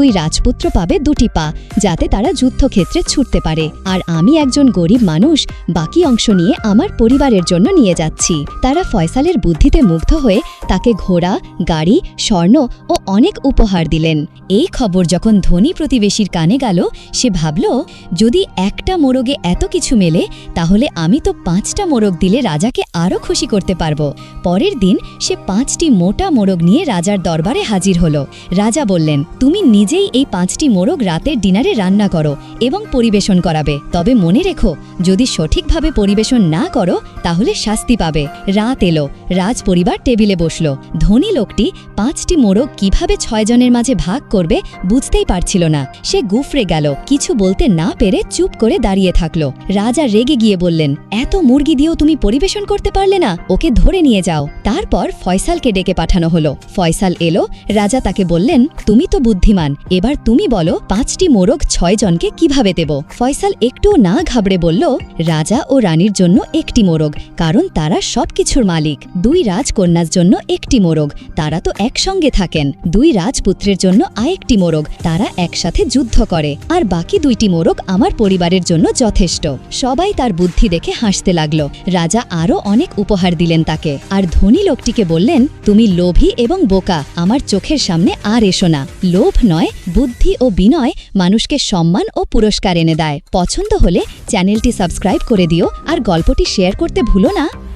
ওই রাজপুত্র পাবে দুটি পা, যাতে তারা যুদ্ধক্ষেত্রে ছুটতে পারে। আর আমি একজন গরিব মানুষ, বাকি অংশ নিয়ে আমার পরিবারের জন্য নিয়ে যাচ্ছি। তারা ফয়সালের বুদ্ধিতে মুগ্ধ হয়ে তাকে ঘোড়া, গাড়ি, স্বর্ণ ও অনেক উপহার দিলেন। এই খবর যখন ধনী প্রতিবেশীর কানে গেল, সে ভাবল, যদি একটা মোরগে এত কিছু মেলে, তাহলে আমি তো পাঁচটা মোরগ দিলে রাজাকে আরও খুশি করতে পারব। পরের দিন সে পাঁচটি মোটা মোরগ নিয়ে রাজার দরবারে হাজির হলো। রাজা বললেন, তুমি নিজেই এই পাঁচটি মোরগ রাতের ডিনারে রান্না করো এবং পরিবেশন করাবে। তবে মনে রেখো, যদি সঠিকভাবে পরিবেশন না করো, তাহলে শাস্তি পাবে। রাত এলো রাজ পরিবার টেবিলে বসল। ধনী লোকটি পাঁচটি মোরগ কীভাবে ছয়জনের মাঝে ভাগ করবে বুঝতেই পারছিল না। সে গুফরে গেল, কিছু বলতে না পেরে চুপ করে দাঁড়িয়ে থাকল। রাজা রেগে গিয়ে বললেন, এত মুরগি দিয়েও তুমি পরিবেশন করতে পারলে না? ওকে ধরে নিয়ে যাও। তারপর ফয়সালকে ডেকে পাঠানো হলো। ফয়সাল এলো, রাজা তাকে বললেন, তুমি তো বুদ্ধিমান এবার তুমি বলো, পাঁচটি মোরগ ছয় জনকে কীভাবে দেব? ফয়সাল একটুও না ঘাবড়ে বলল, রাজা ও রানীর জন্য একটি মোরগ, কারণ তারা সবকিছুর মালিক। দুই রাজকন্যার জন্য একটি মোরগ, তারা তো একসঙ্গে থাকেন। দুই রাজপুত্রের জন্য আরেকটি মোরগ, তারা একসাথে যুদ্ধ করে। আর বাকি দুইটি মোরগ আমার পরিবারের জন্য যথেষ্ট। সবাই তার বুদ্ধি দেখে হাসতে লাগল। রাজা আরও অনেক উপহার দিলেন তাকে। আর ধনী লোকটিকে বললেন, তুমি লোভী এবং বোকা, আমার চোখের সামনে আর এসো না। লোভ নয় বুদ্ধি ও বিনয় মানুষকে সম্মান ও পুরস্কার এনে দেয়। পছন্দ হলে চ্যানেলটি সাবস্ক্রাইব করে দিও আর গল্পটি শেয়ার করতে ভুলো না।